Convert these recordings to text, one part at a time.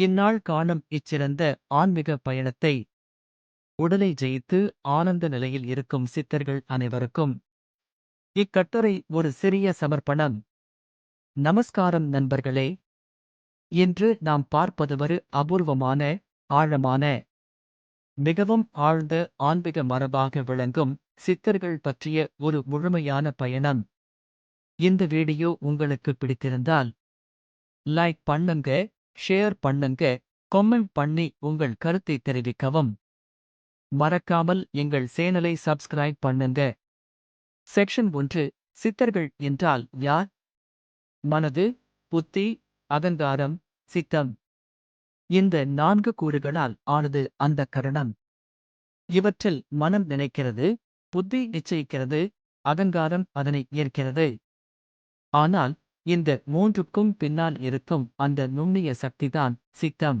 இந்நாள் காணும் இச்சிறந்த ஆன்மீக பயணத்தை உடலை ஜெயித்து ஆனந்த நிலையில் இருக்கும் சித்தர்கள் அனைவருக்கும். இக்கட்டுரை ஒரு சிறிய சமர்ப்பணம். நமஸ்காரம் நண்பர்களே. இன்று நாம் பார்ப்பது ஒரு அபூர்வமான ஆழமான மிகவும் ஆழ்ந்த ஆன்மீக மரபாக விளங்கும் சித்தர்கள் பற்றிய ஒரு முழுமையான பயணம். இந்த வீடியோ உங்களுக்கு பிடித்திருந்தால் லைக் பண்ணுங்க ஷேர் பண்ணுங்க கொமெண்ட் பண்ணி உங்கள் கருத்தை தெரிவிக்கவும். மறக்காமல் எங்கள் சேனலை சப்ஸ்கிரைப் பண்ணுங்க. செக்ஷன் ஒன்று சித்தர்கள் என்றால் யார்? மனது புத்தி அகங்காரம் சித்தம். இந்த நான்கு கூறுகளால் ஆனது அந்த கரணம். இவற்றில் மனம் நினைக்கிறது புத்தி நிச்சயிக்கிறது அகங்காரம் அதனை ஏற்கிறது. ஆனால் இந்த மூன்றுக்கும் பின்னால் இருக்கும் அந்த நுண்ணிய சக்திதான் சித்தம்.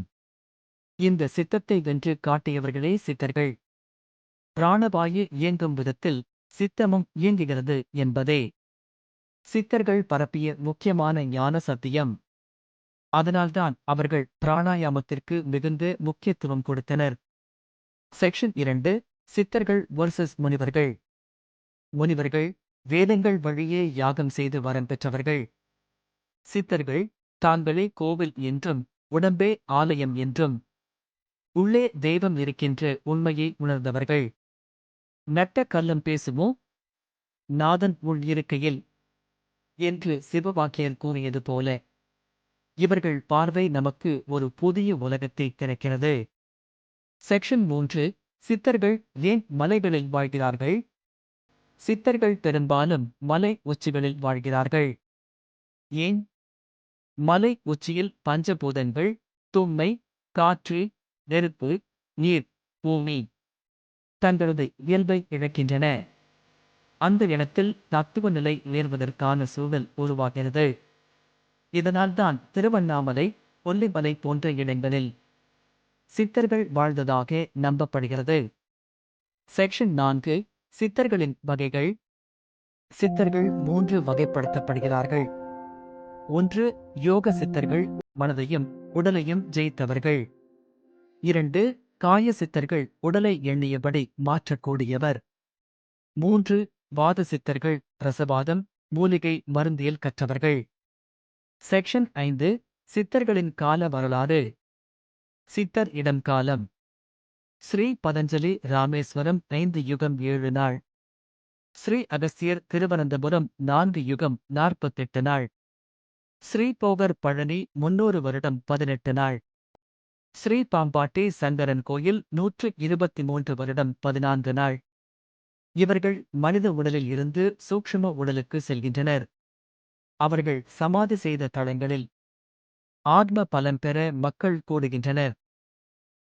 இந்த சித்தத்தை வென்று காட்டியவர்களே சித்தர்கள். பிராணவாயு இயங்கும் விதத்தில் சித்தமும் இயங்குகிறது என்பதே. சித்தர்கள் பரப்பிய முக்கியமான ஞான சத்தியம். அதனால்தான் அவர்கள் பிராணாயாமத்திற்கு மிகுந்த முக்கியத்துவம் கொடுத்தனர். செக்ஷன் இரண்டு சித்தர்கள் வர்சஸ் முனிவர்கள். முனிவர்கள் வேதங்கள் வழியே யாகம் செய்து வரம் பெற்றவர்கள். சித்தர்கள் தாங்களே கோவில் என்றும் உடம்பே ஆலயம் என்றும். உள்ளே தெய்வம் இருக்கின்ற உண்மையை உணர்ந்தவர்கள். நட்ட கல்லம் பேசுமோ? நாதன் உள் இருக்கையில் என்று சிவவாக்கியர் கூறியது போல இவர்கள் பார்வை நமக்கு ஒரு புதிய உலகத்தை திறக்கிறது. செக்ஷன் மூன்று சித்தர்கள் ஏன் மலைகளில் வாழ்கிறார்கள்? சித்தர்கள் பெரும்பாலும் மலை உச்சிகளில் வாழ்கிறார்கள். ஏன்? மலை உச்சியில் பஞ்சபூதங்கள் தும்மை காற்று நெருப்பு நீர் பூமி தங்களது இயல்பை இழக்கின்றன. அந்த இடத்தில் தத்துவ நிலை உயர்வதற்கான சூழல் உருவாகிறது. இதனால்தான் திருவண்ணாமலை கொல்லிமலை போன்ற இடங்களில் சித்தர்கள் வாழ்ந்ததாக நம்பப்படுகிறது. செக்ஷன் நான்கு சித்தர்களின் வகைகள். சித்தர்கள் மூன்று வகைப்படுத்தப்படுகிறார்கள். ஒன்று யோக சித்தர்கள் மனதையும் உடலையும் ஜெயித்தவர்கள். இரண்டு காய சித்தர்கள் உடலை எண்ணியபடி மாற்றக்கூடியவர். மூன்று வாத சித்தர்கள் ரசவாதம் மூலிகை மருந்தியல் கற்றவர்கள். செக்ஷன் ஐந்து சித்தர்களின் கால வரலாறு. சித்தர் இடம் காலம். ஸ்ரீ பதஞ்சலி ராமேஸ்வரம் ஐந்து யுகம் ஏழு நாள். ஸ்ரீ அகஸ்தியர் திருவனந்தபுரம் நான்கு யுகம் நாற்பத்தெட்டு நாள். ஸ்ரீ போகர் பழனி முன்னூறு வருடம் பதினெட்டு நாள். ஸ்ரீ பாம்பாட்டி சங்கரன் கோயில் நூற்று இருபத்தி மூன்று வருடம் பதினான்கு நாள். இவர்கள் மனித உடலில் இருந்து சூக்ஷ்ம உடலுக்கு செல்கின்றனர். அவர்கள் சமாதி செய்த தளங்களில் ஆத்ம பலம் பெற மக்கள் கூடுகின்றனர்.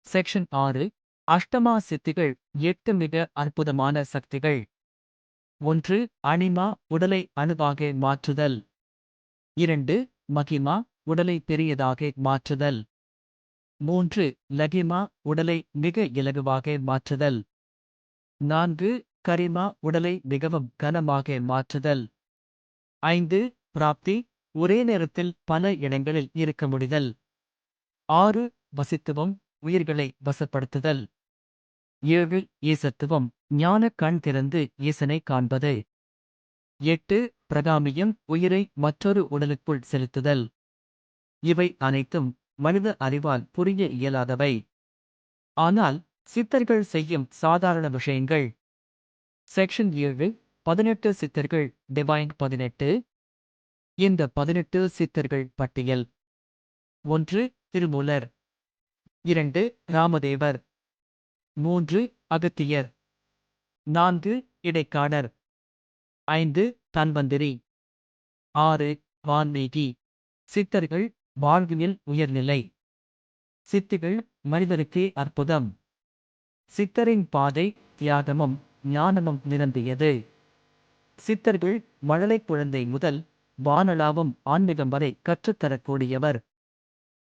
செக்ஷன் ஆறு அஷ்டமா சித்திகள் எட்டு மிக அற்புதமான சக்திகள். ஒன்று அனிமா உடலை அணுவாக மாற்றுதல். இரண்டு மகிமா உடலை பெரியதாக மாற்றுதல். மூன்று லகிமா உடலை மிக இலகுவாக மாற்றுதல். நான்கு கரிமா உடலை மிகவும் கனமாக மாற்றுதல். ஐந்து பிராப்தி ஒரே நேரத்தில் பல இடங்களில் இருக்க முடிதல். ஆறு வசித்துவம் உயிர்களை வசப்படுத்துதல். ஏழு ஈசத்துவம் ஞான கண் திறந்து ஈசனை காண்பது. எட்டு பிரகாமியம் உயிரை மற்றொரு உடலுக்குள் செலுத்துதல். இவை அனைத்தும் மனித அறிவால் புரிய இயலாதவை. ஆனால் சித்தர்கள் செய்யும் சாதாரண விஷயங்கள். செக்ஷன் ஏழு பதினெட்டு சித்தர்கள் டிவைன் பதினெட்டு. இந்த பதினெட்டு சித்தர்கள் பட்டியல். ஒன்று திருமூலர். இரண்டு ராமதேவர். மூன்று அகத்தியர். நான்கு இடைக்காடர் ஐந்து தன்வந்திரி. ஆறு வான்மீகி. சித்தர்கள் வாழ்வியல் உயர்நிலை. சித்திகள் மனிதருக்கு அற்புதம். சித்தரின் பாதை தியாகமும் ஞானமும் நிரம்பியது. சித்தர்கள் மழலை குழந்தை முதல் வானளாவும் ஆன்மீகம் வரை கற்றுத்தரக்கூடியவர்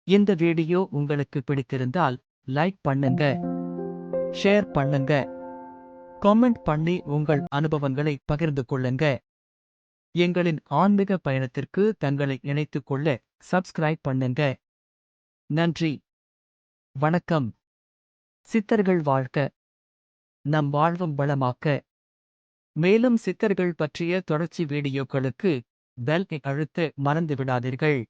இந்த வீடியோ உங்களுக்கு பிடித்திருந்தால் லைக் பண்ணுங்க. ஷேர் பண்ணுங்க. கமெண்ட் பண்ணி உங்கள் அனுபவங்களை பகிர்ந்து கொள்ளுங்க. எங்களின் ஆன்மீக பயணத்திற்கு தங்களை இணைத்துக் கொள்ள சப்ஸ்கிரைப் பண்ணுங்க. நன்றி. வணக்கம். சித்தர்கள் வாழ்க. நம் வாழ்வும் வளமாக்க. மேலும் சித்தர்கள் பற்றிய தொடர்ச்சி வீடியோக்களுக்கு பெல் அழுத்து அழுத்த மறந்து விடாதீர்கள்